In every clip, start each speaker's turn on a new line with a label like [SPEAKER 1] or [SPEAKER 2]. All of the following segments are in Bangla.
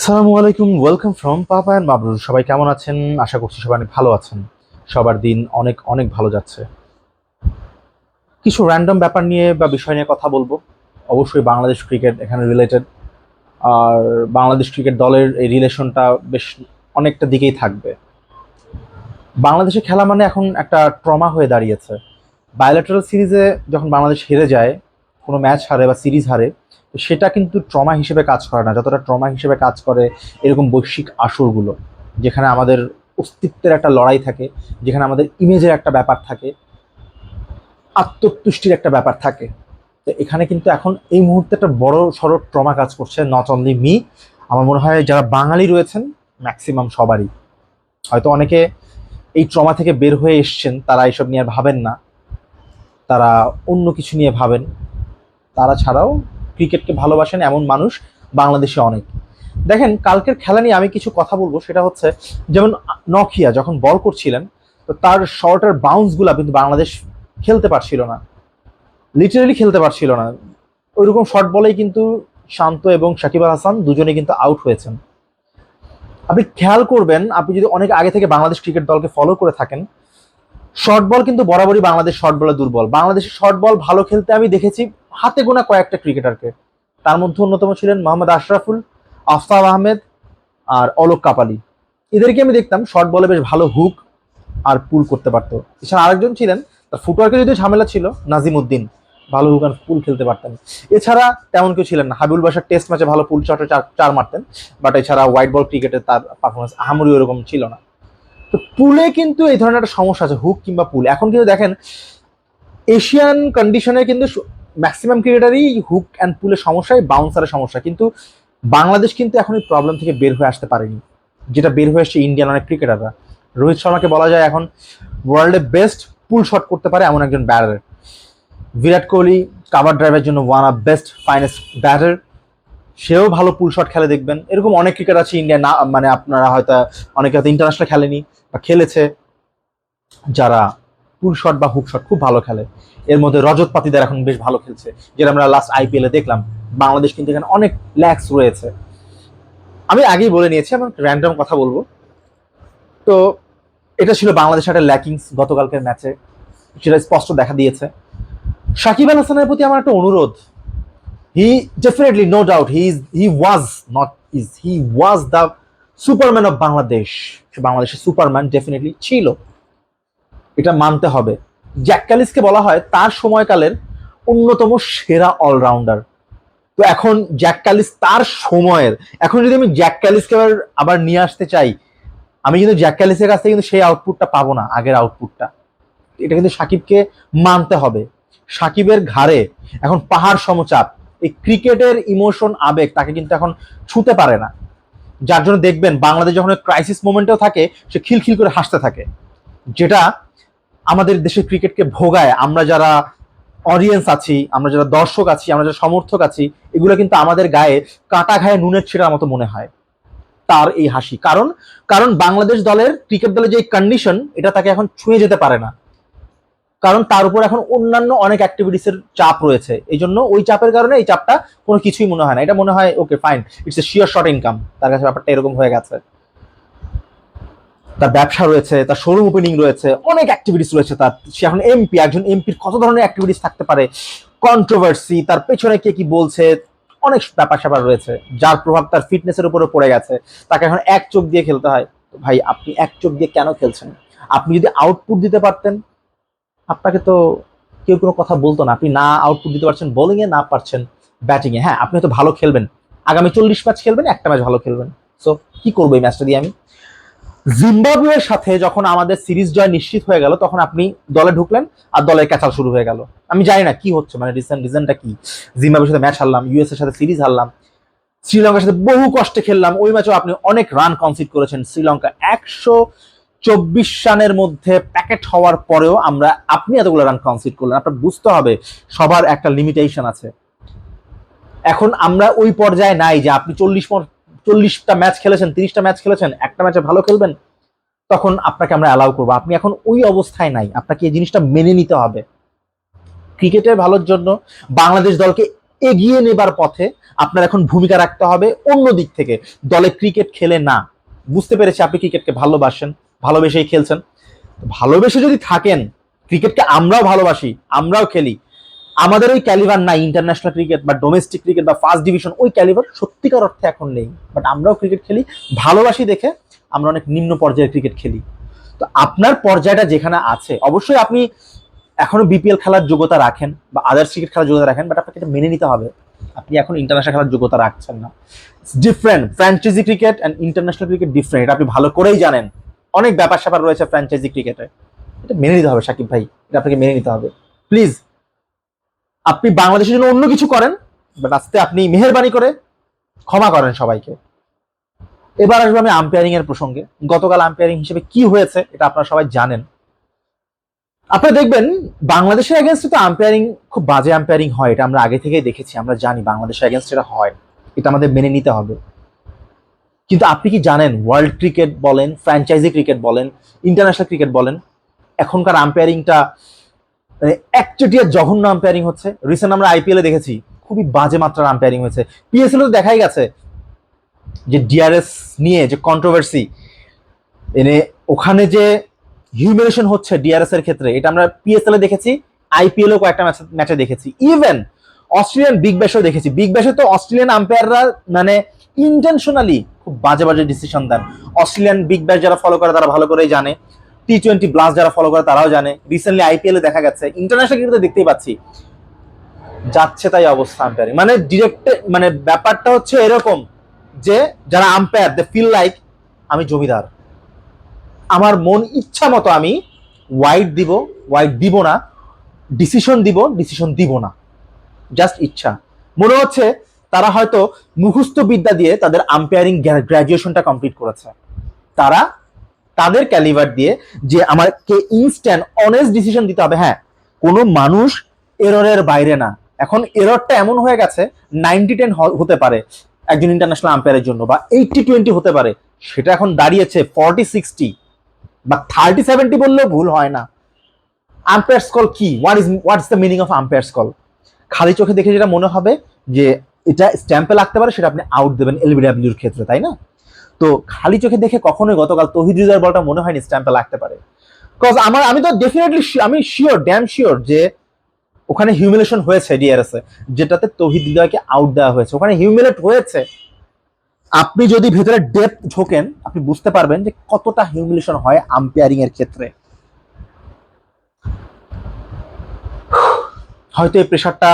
[SPEAKER 1] আসসালামু আলাইকুম welcome from papa and Mabrur সবাই কেমন আছেন? আশা করছি সবাই অনেক ভালো আছেন। সবার দিন অনেক অনেক ভালো যাচ্ছে। কিছু র্যান্ডম ব্যাপার নিয়ে বা বিষয় নিয়ে কথা বলব। অবশ্যই বাংলাদেশ ক্রিকেট এখানে রিলেটেড আর বাংলাদেশ ক্রিকেট দলের এই রিলেশনটা বেশ অনেকটা দিকেই থাকবে। বাংলাদেশে খেলা মানে এখন একটা ট্রমা হয়ে দাঁড়িয়েছে। বায়োলেটারাল সিরিজে যখন বাংলাদেশ হেরে যায়, কোনো ম্যাচ হারে বা সিরিজ হারে তো সেটা কিন্তু ট্রমা হিসেবে কাজ করে না। যতটা ট্রমা হিসেবে কাজ করে এরকম বৈশ্বিক আসরগুলো, যেখানে আমাদের অস্তিত্বের একটা লড়াই থাকে, যেখানে আমাদের ইমেজের একটা ব্যাপার থাকে, আত্মতুষ্টির একটা ব্যাপার থাকে। তো এখানে কিন্তু এখন এই মুহূর্তে একটা বড় সড়ো ট্রমা কাজ করছে নট অনলি মি আমার মনে হয় যারা বাঙালি রয়েছেন ম্যাক্সিমাম সবারই। হয়তো অনেকে এই ট্রমা থেকে বের হয়ে এসছেন, তারা এইসব নিয়ে আর ভাবেন না। তারা অন্য কিছু নিয়ে ভাবেন। তারা ছাড়াও ক্রিকেটকে ভালোবাসেন এমন মানুষ বাংলাদেশে অনেক। দেখেন, কালকের খেলা নিয়ে আমি কিছু কথা বলব, সেটা হচ্ছে যেমন নকিয়া, যখন বল করছিলেন, তো তার শর্টের বাউন্সগুলা কিন্তু বাংলাদেশ খেলতে পারছিল না। লিটারেলি খেলতে পারছিল না। ওইরকম শর্ট বলেই কিন্তু শান্ত এবং সাকিব আল হাসান দুজনে কিন্তু আউট হয়েছেন। আপনি খেয়াল করবেন, আপনি যদি অনেক আগে থেকে বাংলাদেশ ক্রিকেট দলকে ফলো করে থাকেন শর্ট বল কিন্তু বরাবরই বাংলাদেশ শর্ট বলে দুর্বল। বাংলাদেশের শর্ট বল ভালো খেলতে আমি দেখেছি হাতে গোনা কয়েকটা ক্রিকেটারকে তার মধ্যে অন্যতম ছিলেন মোহাম্মদ আশরাফুল, আফতাব আহমেদ আর অলোক কাপালি। এদেরকে আমি দেখতাম শর্ট বলে বেশ ভালো হুক আর পুল করতে পারতো। এছাড়া আরেকজন ছিলেন, তার ফুটওয়ার্কে যদি ঝামেলা ছিল, নাজিম উদ্দিন। ভালো হুক আর পুল খেলতে পারতেন। এছাড়া তেমন কেউ ছিলেন না। হাবিবুল বাসার টেস্ট ম্যাচে ভালো পুল চার চার মারতেন। বাট এছাড়া হোয়াইট বল ক্রিকেটে তার পারফরমেন্স আহামরি ওরকম ছিল না। তো পুলে কিন্তু এই ধরনের একটা সমস্যা আছে হুক কিংবা পুল এখন কিন্তু দেখেন এশিয়ান কন্ডিশনে কিন্তু ম্যাক্সিমাম ক্রিকেটারই হুক অ্যান্ড পুলের সমস্যায় বাউন্সারের সমস্যা। কিন্তু বাংলাদেশ কিন্তু এখন এই প্রবলেম থেকে বের হয়ে আসতে পারেনি। যেটা বের হয়ে আসছে ইন্ডিয়ান অনেক ক্রিকেটাররা রোহিত শর্মাকে বলা যায় এখন ওয়ার্ল্ডে বেস্ট পুল শট করতে পারে এমন একজন ব্যাটার বিরাট কোহলি, কাভার ড্রাইভের জন্য one of best finest batter সেও ভালো পুল শট খেলে দেখবেন। এরকম অনেক ক্রিকেট আছে ইন্ডিয়া না মানে আপনারা হয়তো অনেকে হয়তো ইন্টারন্যাশনাল খেলেনি বা খেলেছে, যারা পুল শট বা হুক শট খুব ভালো খেলে। এর মধ্যে রজত পাতিদার এখন বেশ ভালো খেলছে, যেটা আমরা লাস্ট আইপিএল দেখলাম। বাংলাদেশ কিন্তু এখানে অনেক ল্যাক্স রয়েছে। আমি আগেই বলে নিয়েছি আমি র্যান্ডম কথা বলব। তো এটা ছিল বাংলাদেশের একটা ল্যাকিংস গতকালকের ম্যাচে সেটা স্পষ্ট দেখা দিয়েছে। সাকিব আল হাসানের প্রতি আমার একটা অনুরোধ he definitely no doubt he is he was not is he was the superman of Bangladesh বাংলাদেশের সুপারম্যান ডেফিনেটলি ছিল। এটা মানতে হবে। জ্যাক ক্যালিসকে বলা হয় তার সময়কালের অন্যতম সেরা অলরাউন্ডার তো এখন জ্যাক ক্যালিস তার সময়ের, এখন যদি আমি জ্যাক ক্যালিসকে আবার আবার নিয়ে আসতে চাই, আমি কিন্তু জ্যাক ক্যালিসের কাছ থেকে কিন্তু সেই আউটপুটটা পাবো না, আগের আউটপুটটা এটা কিন্তু সাকিবকে মানতে হবে। সাকিবের ঘাড়ে এখন পাহাড় সমচাপ। এই ক্রিকেটের ইমোশন, আবেগ তাকে কিন্তু এখন ছুতে পারে না। যার জন্য দেখবেন বাংলাদেশ যখন ক্রাইসিস মোমেন্টেও থাকে, সে খিলখিল করে হাসতে থাকে। যেটা আমাদের দেশের ক্রিকেটকে ভোগায়। আমরা যারা অডিয়েন্স আছি, আমরা যারা দর্শক আছি, আমরা যারা সমর্থক আছি, এগুলো কিন্তু আমাদের গায়ে কাটা ঘায়ে নুনের ছিঁড়ার মতো মনে হয়। তার এই হাসি। কারণ কারণ বাংলাদেশ দলের, ক্রিকেট দলের যে কন্ডিশন এটা তাকে এখন ছুঁয়ে যেতে পারে না। কারণ তার উপর এখন অন্যান্য অনেক অ্যাক্টিভিটিসের চাপ রয়েছে। এই জন্য ওই চাপের কারণে এই চাপটা কোনো কিছুই মনে হয় না। এটা মনে হয় okay fine it's a sure short income তার কাছে ব্যাপারটা এরকম হয়ে গেছে। তার ব্যবসা রয়েছে, তার শোরুম ওপেনিং রয়েছে, অনেক অ্যাক্টিভিটিস রয়েছে তার। সে এখন এমপি একজন এমপির কত ধরনের অ্যাক্টিভিটিস থাকতে পারে? কন্ট্রোভার্সি তার পেছনে কে কি বলছে? অনেক ব্যাপার স্যাপার রয়েছে। যার প্রভাব তার ফিটনেসের উপরে পড়ে গেছে। তাকে এখন এক চোখ দিয়ে খেলতে হয়। ভাই, আপনি এক চোখ দিয়ে কেন খেলছেন? আপনি যদি আউটপুট দিতে পারতেন আপনাকে তো কেউ কোনো কথা বলতো না। আপনি না আউটপুট দিতে পারছেন বোলিংয়ে না পারছেন ব্যাটিংয়ে হ্যাঁ আপনি হয়তো ভালো খেলবেন। আগামী চল্লিশ ম্যাচ খেলবেন, একটা ম্যাচ ভালো খেলবেন। সো কি করব এই ম্যাচটা দিয়ে আমি? জিম্বাবুয়ের সাথে যখন আমাদের সিরিজ জয় নিশ্চিত হয়ে গেল, তখন আপনি দলে ঢুকলেন আর দলের ক্যাচাল শুরু হয়ে গেল। আমি জানি না কি হচ্ছে মানে রিসেন্ট রিজনটা কি? জিম্বাবুয়ের সাথে ম্যাচ হারলাম ইউএস এর সাথে সিরিজ হারলাম, শ্রীলঙ্কার সাথে বহু কষ্টে খেললাম। ওই ম্যাচেও আপনি অনেক রান কনসিড করেছেন। শ্রীলঙ্কা একশো চব্বিশ রানের মধ্যে প্যাকেট হওয়ার পরেও আমরা আপনি এতগুলো রান কনসিড করলেন। আপনার বুঝতে হবে, সবার একটা লিমিটেশন আছে। এখন আমরা ওই পর্যায়ে নাই যে আপনি চল্লিশ চল্লিশটা ম্যাচ খেলেছেন, তিরিশটা ম্যাচ খেলেছেন, একটা ম্যাচে ভালো খেলবেন, তখন আপনাকে আমরা অ্যালাউ করব। আপনি এখন ওই অবস্থায় নাই, আপনাকে এই জিনিসটা মেনে নিতে হবে। ক্রিকেটের ভালোর জন্য বাংলাদেশ দলকে এগিয়ে নেবার পথে আপনার এখন ভূমিকা রাখতে হবে অন্য দিক থেকে। দলে ক্রিকেট খেলে না। বুঝতে পেরেছি আপনি ক্রিকেটকে ভালোবাসেন। ভালোবেসেই খেলছেন। ভালোবেসে যদি থাকেন, ক্রিকেটকে আমরাও ভালোবাসি, আমরাও খেলি। আমাদের ওই ক্যালিভার নাই ইন্টারন্যাশনাল ক্রিকেট বা ডোমেস্টিক ক্রিকেট বা ফার্স্ট ডিভিশন ওই ক্যালিভার সত্যিকার অর্থে এখন নেই। বাট আমরাও ক্রিকেট খেলি, ভালোবাসি দেখে আমরা অনেক নিম্ন পর্যায়ের ক্রিকেট খেলি। তো আপনার পর্যায়টা যেখানে আছে, অবশ্যই আপনি এখনও বিপিএল খেলার যোগ্যতা রাখেন বা আদার্স ক্রিকেট খেলার যোগ্যতা রাখেন বাট আপনাকে এটা মেনে নিতে হবে। আপনি এখন ইন্টারন্যাশনাল খেলার যোগ্যতা রাখছেন না। Different franchise cricket and international cricket different এটা আপনি ভালো করেই জানেন। অনেক ব্যাপার স্যাপার রয়েছে ফ্র্যাঞ্চাইজি ক্রিকেটে এটা মেনে নিতে হবে, সাকিব ভাই। এটা আপনাকে মেনে নিতে হবে। প্লিজ আপনি বাংলাদেশের জন্য অন্য কিছু করেন বাট আস্তে আপনি মেহরবানি করে ক্ষমা করেন সবাইকে। এবার আসব আমি আম্পায়ারিং এর প্রসঙ্গে। গতকাল আম্পায়ারিং হিসেবে কি হয়েছে, এটা আপনারা সবাই জানেন। আপনারা দেখবেন, বাংলাদেশের এগেনস্টে তো আম্পায়ারিং খুব বাজে আম্পায়ারিং হয়, এটা আমরা আগে থেকেই দেখেছি, আমরা জানি বাংলাদেশের এগেনস্ট এটা হয়। এটা আমাদের মেনে নিতে হবে। কিন্তু আপনি কি জানেন ওয়ার্ল্ড ক্রিকেট বলেন ফ্র্যাঞ্চাইজি ক্রিকেট বলেন ইন্টারন্যাশনাল ক্রিকেট বলেন, এখনকার আম্পায়ারিংটা মানে একচেটিয়া জঘন্য আম্পায়ারিং হচ্ছে। রিসেন্ট আমরা আইপিএলে দেখেছি, খুবই বাজে মাত্রার আম্পায়ারিং হয়েছে। পিএসএল তো দেখাই গেছে যে ডিআরএস নিয়ে যে কন্ট্রোভার্সি এনে ওখানে যে হিউমিলেশন হচ্ছে ডিআরএস এর ক্ষেত্রে, এটা আমরা পিএসএল এ দেখেছি আইপিএল ও কয়েকটা ম্যাচে দেখেছি। ইভেন অস্ট্রেলিয়ান বিগ ব্যাশও দেখেছি। বিগ ব্যাশে তো অস্ট্রেলিয়ান আম্পায়াররা মানে ইন্টেনশনালি খুব বাজে বাজে ডিসিশন দেন। অস্ট্রেলিয়ান বিগ ব্যাশ যারা ফলো করে, তারা ভালো করেই জানে। টি টোয়েন্টি ব্লাস যারা ফলো করে, তারাও জানে। রিসেন্টলি আইপিএল দেখা গেছে। ইন্টারন্যাশনাল ক্রিকেটে দেখতেই পাচ্ছি। যাচ্ছে তাই অবস্থা আম্পায়ারিং মানে ডিরেক্ট মানে ব্যাপারটা হচ্ছে এরকম যে, যারা আম্পায়ার দে ফিল লাইক আমি জমিদার। আমার মন ইচ্ছা মতো আমি ওয়াইড দিব ওয়াইড দিব না। ডিসিশন দিব ডিসিশন দিব না। জাস্ট ইচ্ছা। মনে হচ্ছে তারা হয়তো মুখস্থ বিদ্যা দিয়ে তাদের আম্পায়ারিং গ্র্যাজুয়েশনটা কমপ্লিট করেছে। তারা তাদের ক্যালিভার দিয়ে যে আমাকে ইনস্ট্যান্ট অনেস্ট ডিসিশন দিতে হবে হ্যাঁ কোনো মানুষ এররের বাইরে না। এখন এররটা এমন হয়ে গেছে নাইনটি টেন হতে পারে একজন ইন্টারন্যাশনাল আম্পায়ারের জন্য বা এইটটি টোয়েন্টি হতে পারে। সেটা এখন দাঁড়িয়েছে ফর্টি সিক্সটি বা থার্টি সেভেন্টি বললেও ভুল হয় না। আম্পায়ার্স কল কি? What is is the meaning of umpire's call খালি চোখে দেখে যেটা মনে হবে যে এটা স্ট্যাম্পে লাগতে পারে, সেটা আপনি আউট দেবেন এলবিডাব্লিউর ক্ষেত্রে, তাই না? তো খালি চোখে দেখে কখনোই গতকাল তহিদ রিজার বলটা মনে হয়নি স্ট্যাম্পে লাগতে পারে। বিকজ আমার, আমি তো ডেফিনেটলি আমি শিওর ড্যাম শিওর যে ওখানে হিউমিলেশন হয়েছে ডিআরএস যেটাতে তহিদ আউট দেওয়া হয়েছে। ওখানে হিউমিলেট হয়েছে। আপনি যদি ভেতরে ডেপথ ঝোকেন আপনি বুঝতে পারবেন যে কতটা হিউমিলেশন হয় আম্পায়ারিং এর ক্ষেত্রে। হয়তো এই প্রেশারটা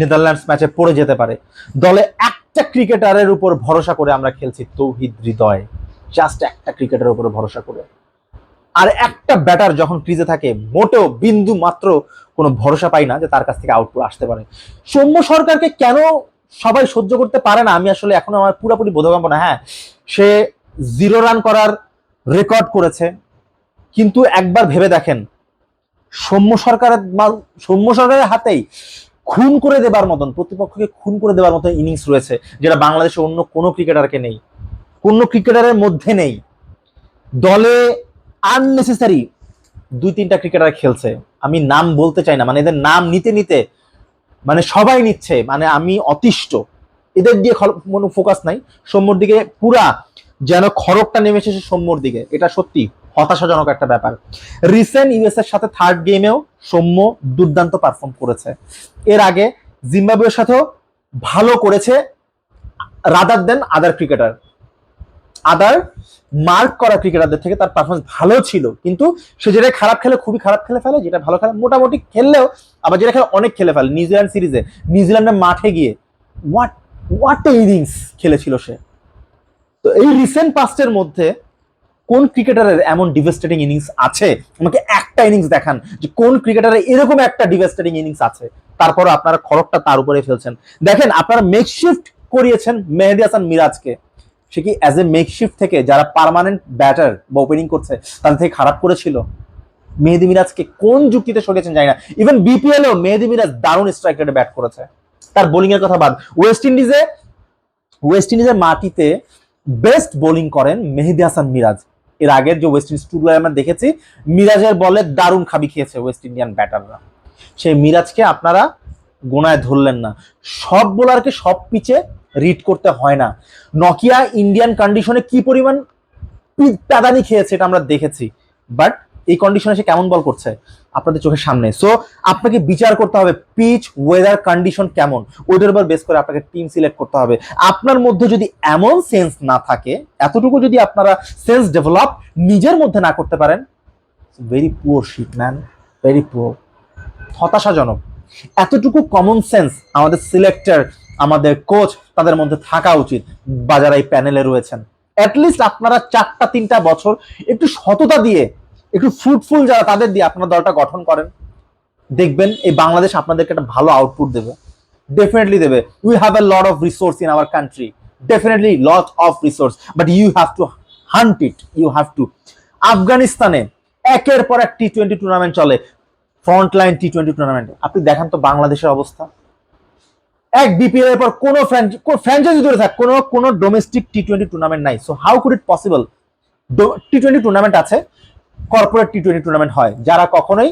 [SPEAKER 1] নেদারল্যান্ডস ম্যাচে পড়ে যেতে পারে। দলে একটা ক্রিকেটারের উপর ভরসা করে আমরা খেলছি তৌহিদ হৃদয়। জাস্ট একটা ক্রিকেটারের উপর ভরসা করে। আর একটা ব্যাটার যখন ক্রিজে থাকে, মোটেও বিন্দু মাত্র কোনো ভরসা পাই না যে তার কাছ থেকে আউটপুট আসতে পারে। সৌম্য সরকারকে কেন সবাই সহ্য করতে পারে না, আমি আসলে এখনও আমার পুরোপুরি বোধগম্য না। হ্যাঁ সে জিরো রান করার রেকর্ড করেছে। কিন্তু একবার ভেবে দেখেন, সৌম্য সরকারের সৌম্য সরকারের হাতেই খুন করে দেবার মতন, প্রতিপক্ষকে খুন করে দেবার মতন ইনিংস রয়েছে, যেটা বাংলাদেশে অন্য কোনো ক্রিকেটারকে নেই। কোনো ক্রিকেটারের মধ্যে নেই। দলে আননেসেসারি দুই তিনটা ক্রিকেটার খেলছে। আমি নাম বলতে চাই না মানে এদের নাম নিতে নিতে মানে সবাই নিচ্ছে মানে আমি অতিষ্ঠ। এদের দিয়ে কোনো ফোকাস নাই। সৌম্যর দিকে পুরা যেন খড়কটা নেমে এসেছে সৌম্যর দিকে। এটা সত্যি হতাশাজনক একটা ব্যাপার। রিসেন্ট ইউএস এর সাথে থার্ড গেমেও সৌম্য দুর্দান্ত পারফর্ম করেছে। এর আগে জিম্বাবুয়ের সাথেও ভালো করেছে rather than other cricketer other mark করা ক্রিকেটারদের থেকে তার পারফরমেন্স ভালো ছিল। কিন্তু সে যেটা খারাপ খেলে, খুবই খারাপ খেলে ফেলে, যেটা ভালো খেলে, মোটামুটি খেললেও আবার যেটা খেলে অনেক খেলে ফেলে। নিউজিল্যান্ড সিরিজে, নিউজিল্যান্ডের মাঠে গিয়ে হোয়াট হোয়াট ইনিংস খেলেছিল সে। তো এই রিসেন্ট পাস্টের মধ্যে কোন ক্রিকেটারের এমন ডিভেস্টেটিং ইনিংস আছে? আমাকে একটা ইনিংস দেখান যে কোন ক্রিকেটারের এরকম একটা ডিভেস্টেটিং ইনিংস আছে? তারপর আপনারা খড়কটা তার উপরে ফেলছেন। দেখেন, আপনারা মেকশিফট করিয়েছেন মেহেদি হাসান মিরাজকে। সে কি অ্যাজ এ মেকশিফট থেকে যারা পার্মানেন্ট ব্যাটার বা ওপেনিং করছে, তাদের থেকে খারাপ করেছিল? মেহেদি মিরাজকে কোন যুক্তিতে সরিয়েছেন জানি না। ইভেন বিপিএলেও মেহেদি মিরাজ দারুণ স্ট্রাইক রেটে ব্যাট করেছে। তার বোলিং এর কথা বাদ ওয়েস্ট ইন্ডিজে ওয়েস্ট ইন্ডিজের মাটিতে বেস্ট বোলিং করেন মেহেদি হাসান মিরাজ। এর আগের যে ওয়েস্ট ইন্ডিজ টুর্নামেন্ট আমরা দেখেছি, মিরাজের বলে দারুণ খাবি খেয়েছে ওয়েস্ট ইন্ডিয়ান ব্যাটাররা সেই মিরাজকে আপনারা গোনায় ধরলেন না। সব বোলারকে সব পিচে রিড করতে হয় না। নকিয়া ইন্ডিয়ান কন্ডিশনে কি পরিমাণ প্যাদানি খেয়েছে এটা আমরা দেখেছি। বাট এই কন্ডিশনে সে কেমন বল করছে? আপনাদের চোখের সামনে। সো আপনাকে বিচার করতে হবে পিচ ওয়েদার কন্ডিশন কেমন? ওইটার উপর বেস করে আপনাকে টিম সিলেক্ট করতে হবে। আপনার মধ্যে যদি এমন সেন্স না থাকে, এতটুকু যদি আপনারা সেন্স ডেভেলপ নিজের মধ্যে না করতে পারেন very poor shit man very poor হতাশাজনক। এতটুকু কমন সেন্স আমাদের সিলেক্টর আমাদের কোচ তাদের মধ্যে থাকা উচিত বা যারা এই প্যানেলে রয়েছেন। অ্যাটলিস্ট আপনারা চারটা, তিনটা বছর একটু সততা দিয়ে একটু ফ্রুটফুল যারা তাদের দিয়ে আপনার দলটা গঠন করেন, দেখবেন এই বাংলাদেশ আপনাদেরকে একটা ভালো আউটপুট দেবে। ডেফিনেটলি দেবে। We have a lot of resource in our country definitely lot of resource but you have to hunt it you have to আফগানিস্তানে একের পর এক টি টোয়েন্টি টুর্নামেন্ট চলে। Front line T twenty tournament আপনি দেখেন তো বাংলাদেশের অবস্থা। এক বিপিএল এর পর কোনো ফ্র্যাঞ্চাইজি ধরে থাক, কোনো কোনো ডোমেস্টিক টি টোয়েন্টি টুর্নামেন্ট নাই। So how could it possible T twenty tournament আছে। কর্পোরেট টি টোয়েন্টি টুর্নামেন্ট হয়, যারা কখনোই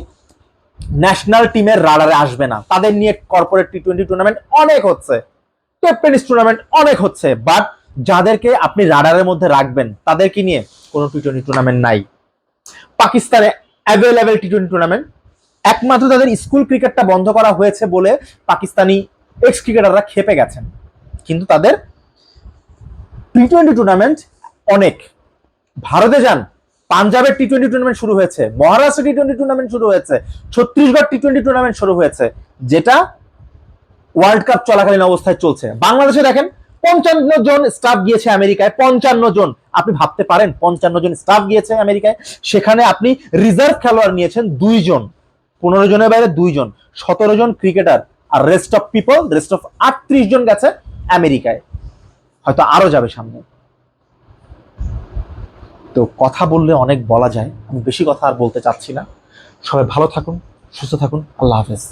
[SPEAKER 1] ন্যাশনাল টিমের রাডারে আসবে না। তাদের নিয়ে কর্পোরেট টি টোয়েন্টি টুর্নামেন্ট অনেক হচ্ছে। টেপ টেনিস টুর্নামেন্ট অনেক হচ্ছে বাট যাদেরকে আপনি রাডারের মধ্যে রাখবেন, তাদেরকে নিয়ে কোনো টি টোয়েন্টি টুর্নামেন্ট নাই। পাকিস্তানে অ্যাভেলেবেল টি টোয়েন্টি টুর্নামেন্ট একমাত্র তাদের স্কুল ক্রিকেটটা বন্ধ করা হয়েছে বলে পাকিস্তানি এক্স ক্রিকেটাররা খেপে গেছেন। কিন্তু তাদের টি টোয়েন্টি টুর্নামেন্ট অনেক। ভারতে যান পাঞ্জাবের টি টোয়েন্টি টুর্নামেন্ট শুরু হয়েছে মহারাষ্ট্র টি টোয়েন্টি টুর্নামেন্ট শুরু হয়েছে, ছত্তিশগড় টি টোয়েন্টি টুর্নামেন্ট শুরু হয়েছে, যেটা ওয়ার্ল্ড কাপ চলাকালীন অবস্থায় চলছে। বাংলাদেশে দেখেন, পঞ্চান্ন জন স্টাফ গিয়েছে আমেরিকায়, পঞ্চান্ন জন। আপনি ভাবতে পারেন, পঞ্চান্ন জন স্টাফ গিয়েছে আমেরিকায়, সেখানে আপনি রিজার্ভ খেলোয়াড় নিয়েছেন দুইজন পনেরো জনের বাইরে দুইজন সতেরো জন cricketer R rest of people rest of আটত্রিশ জন গেছে আমেরিকায়। হয়তো আরও যাবে সামনে। তো কথা বললে অনেক বলা যায়। আমি বেশি কথা আর বলতে চাচ্ছি না। সবাই ভালো থাকুন, সুস্থ থাকুন। আল্লাহ হাফেজ।